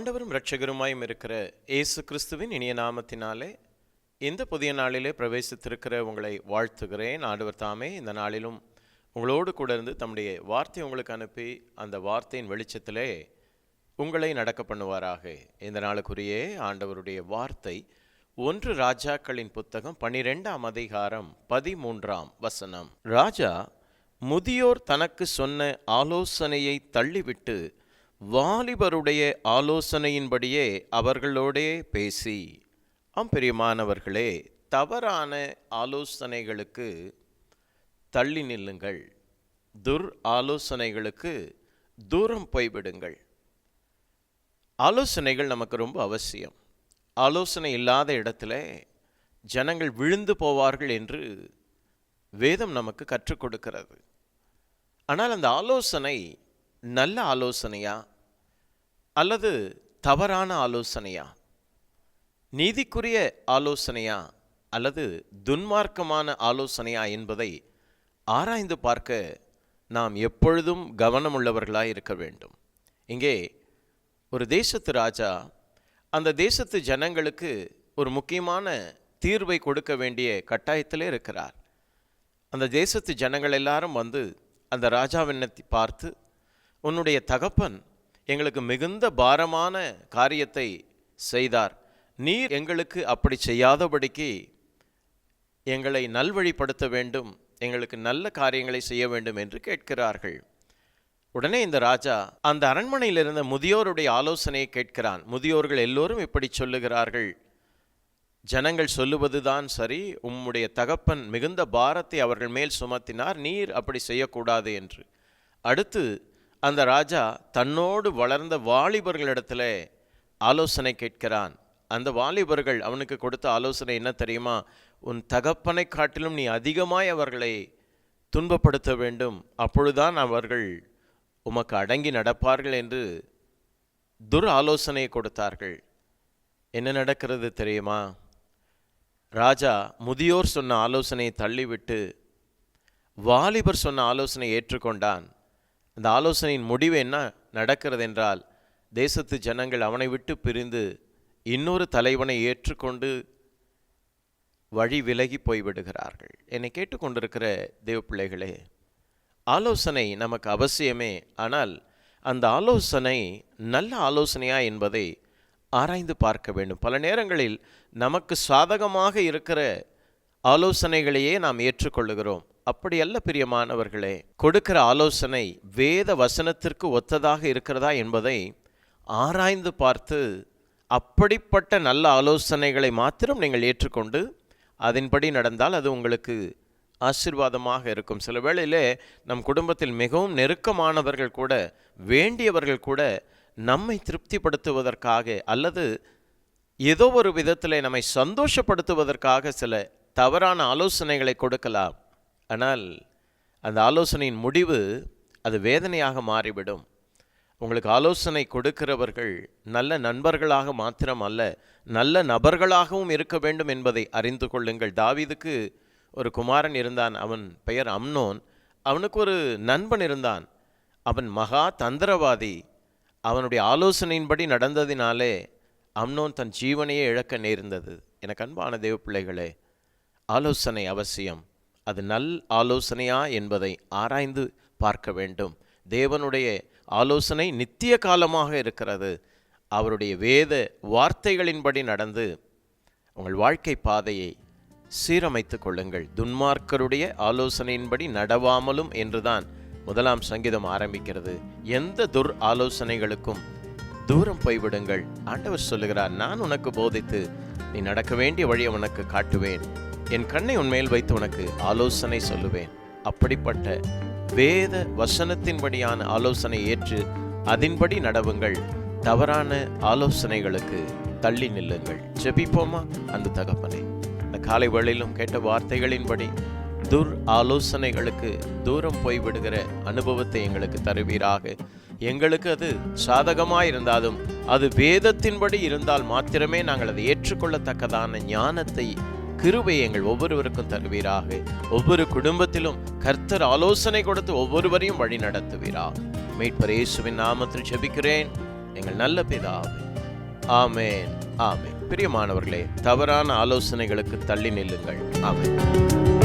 ஆண்டவரும் இரட்சகருமாயும் இருக்கிற இயேசு கிறிஸ்துவின் இனிய நாமத்தினாலே இந்த புதிய நாளிலே பிரவேசித்திருக்கிற உங்களை வாழ்த்துகிறேன். ஆண்டவர் தாமே இந்த நாளிலும் உங்களோடு கூட இருந்து தம்முடைய வார்த்தை உங்களுக்கு அனுப்பி அந்த வார்த்தையின் வெளிச்சத்திலே உங்களை நடக்க பண்ணுவாராக. இந்த நாளுக்குரிய ஆண்டவருடைய வார்த்தை ஒன்று ராஜாக்களின் புத்தகம் பன்னிரெண்டாம் அதிகாரம் பதிமூன்றாம் வசனம். ராஜா முதியோர் தனக்கு சொன்ன ஆலோசனையை தள்ளிவிட்டு வாலிபருடைய ஆலோசனையின்படியே அவர்களோடே பேசி அம்பிரியமானவர்களே தவறான ஆலோசனைகளுக்கு தள்ளி நில்லுங்கள். துர் ஆலோசனைகளுக்கு தூரம் போய்விடுங்கள். ஆலோசனைகள் நமக்கு ரொம்ப அவசியம். ஆலோசனை இல்லாத இடத்துல ஜனங்கள் விழுந்து போவார்கள் என்று வேதம் நமக்கு கற்றுக் கொடுக்கிறது. ஆனால் அந்த ஆலோசனை நல்ல ஆலோசனையா? அல்லது தவறான ஆலோசனையா? நீதிக்குரிய ஆலோசனையா? அல்லது துன்மார்க்கமான ஆலோசனையா என்பதை ஆராய்ந்து பார்க்க நாம் எப்பொழுதும் கவனமுள்ளவர்களாய் இருக்க வேண்டும். இங்கே ஒரு தேசத்து ராஜா அந்த தேசத்து ஜனங்களுக்கு ஒரு முக்கியமான தீர்வை கொடுக்க வேண்டிய கட்டாயத்திலே இருக்கிறார். அந்த தேசத்து ஜனங்கள் எல்லாரும் வந்து அந்த ராஜாவினத்தை பார்த்து உன்னுடைய தகப்பன் எங்களுக்கு மிகுந்த பாரமான காரியத்தை செய்தார். நீர் எங்களுக்கு அப்படி செய்யாதபடிக்கு எங்களை நல்வழிப்படுத்த வேண்டும் எங்களுக்கு நல்ல காரியங்களை செய்ய வேண்டும் என்று கேட்கிறார்கள். உடனே இந்த ராஜா அந்த அரண்மனையில் இருந்த முதியோருடைய ஆலோசனையை கேட்கிறான். முதியோர்கள் எல்லோரும் இப்படி சொல்லுகிறார்கள். ஜனங்கள் சொல்லுவதுதான் சரி உம்முடைய தகப்பன் மிகுந்த பாரத்தை அவர்கள் மேல் சுமத்தினார் நீர் அப்படி செய்யக்கூடாது என்று. அடுத்து அந்த ராஜா தன்னோடு வளர்ந்த வாலிபர்களிடத்துல ஆலோசனை கேட்கிறான். அந்த வாலிபர்கள் அவனுக்கு கொடுத்த ஆலோசனை என்ன தெரியுமா? உன் தகப்பனை காட்டிலும் நீ அதிகமாய் அவர்களை துன்பப்படுத்த வேண்டும். அப்பொழுதுதான் அவர்கள் உமக்கு அடங்கி நடப்பார்கள் என்று துர் ஆலோசனை கொடுத்தார்கள். என்ன நடக்கிறது தெரியுமா? ராஜா முதியோர் சொன்ன ஆலோசனையை தள்ளிவிட்டு வாலிபர் சொன்ன ஆலோசனை ஏற்றுக்கொண்டான். அந்த ஆலோசனையின் முடிவு என்ன? நடக்கிறது என்றால் தேசத்து ஜனங்கள் அவனை விட்டு பிரிந்து இன்னொரு தலைவனை ஏற்றுக்கொண்டு வழி விலகி போய்விடுகிறார்கள். என்னை கேட்டுக்கொண்டிருக்கிற தேவ பிள்ளைகளே ஆலோசனை நமக்கு அவசியமே. ஆனால் அந்த ஆலோசனை நல்ல ஆலோசனையா என்பதை ஆராய்ந்து பார்க்க வேண்டும். பல நேரங்களில் நமக்கு சாதகமாக இருக்கிற ஆலோசனைகளையே நாம் ஏற்றுக்கொள்ளுகிறோம். அப்படி அல்ல பிரியமானவர்களே கொடுக்கிற ஆலோசனை வேத வசனத்திற்கு ஒத்ததாக இருக்கிறதா என்பதை ஆராய்ந்து பார்த்து அப்படிப்பட்ட நல்ல ஆலோசனைகளை மாத்திரம் நீங்கள் ஏற்றுக்கொண்டு அதன்படி நடந்தால் அது உங்களுக்கு ஆசிர்வாதமாக இருக்கும். சில வேளையிலே நம் குடும்பத்தில் மிகவும் நெருக்கமானவர்கள் கூட வேண்டியவர்கள் கூட நம்மை திருப்திப்படுத்துவதற்காக அல்லது ஏதோ ஒரு விதத்தில் நம்மை சந்தோஷப்படுத்துவதற்காக சில தவறான ஆலோசனைகளை கொடுக்கலாம். ஆனால் அந்த ஆலோசனையின் முடிவு அது வேதனையாக மாறிவிடும். உங்களுக்கு ஆலோசனை கொடுக்கிறவர்கள் நல்ல நண்பர்களாக மாத்திரம் அல்ல நல்ல நபர்களாகவும் இருக்க வேண்டும் என்பதை அறிந்து கொள்ளுங்கள். தாவிதுக்கு ஒரு குமாரன் இருந்தான் அவன் பெயர் அம்னோன். அவனுக்கு ஒரு நண்பன் இருந்தான். அவன் மகா தந்திரவாதி. அவனுடைய ஆலோசனையின்படி நடந்ததினாலே அம்னோன் தன் ஜீவனையே இழக்க நேர்ந்தது. எனக்கு அன்பான தேவ பிள்ளைகளே ஆலோசனை அவசியம். அது நல் ஆலோசனையா என்பதை ஆராய்ந்து பார்க்க வேண்டும். தேவனுடைய ஆலோசனை நித்திய காலமாக இருக்கிறது. அவருடைய வேத வார்த்தைகளின்படி நடந்து உங்கள் வாழ்க்கை பாதையை சீரமைத்து கொள்ளுங்கள். துன்மார்க்கருடைய ஆலோசனையின்படி நடவாமலும் என்றுதான் முதலாம் சங்கீதம் ஆரம்பிக்கிறது. எந்த துர் ஆலோசனைகளுக்கும் தூரம் போய்விடுங்கள். ஆண்டவர் சொல்லுகிறார் நான் உனக்கு போதித்து நீ நடக்க வேண்டிய வழியை உனக்கு காட்டுவேன். என் கண்ணை உன்மேல் வைத்து உனக்கு ஆலோசனை சொல்லுவேன். அப்படிப்பட்ட வேத வசனத்தின்படியான ஆலோசனை ஏற்று அதன்படி நடவுங்கள். தவறான ஆலோசனைகளுக்கு தள்ளி நில்லுங்கள். ஜெபிப்போமா? அந்த தகப்பனை. இந்த காலை வேளையிலும் கேட்ட வார்த்தைகளின்படி துர் ஆலோசனைகளுக்கு தூரம் போய்விடுகிற அனுபவத்தை எங்களுக்கு தருவீராக. எங்களுக்கு அது சாதகமாக இருந்தாலும் அது வேதத்தின்படி இருந்தால் மாத்திரமே நாங்கள் அதை ஏற்றுக்கொள்ளத்தக்கதான ஞானத்தை கிருபை எங்கள் ஒவ்வொருவருக்கும் தருவீராக. ஒவ்வொரு குடும்பத்திலும் கர்த்தர் ஆலோசனை கொடுத்து ஒவ்வொருவரையும் வழி நடத்துவீராக. மீட்பர் இயேசுவின் நாமத்தில் ஜெபிக்கிறேன். எங்கள் நல்ல பிதாவே. ஆமேன் ஆமேன். பிரியமானவர்களே தவறான ஆலோசனைகளுக்கு தள்ளி நில்லுங்கள். ஆமேன்.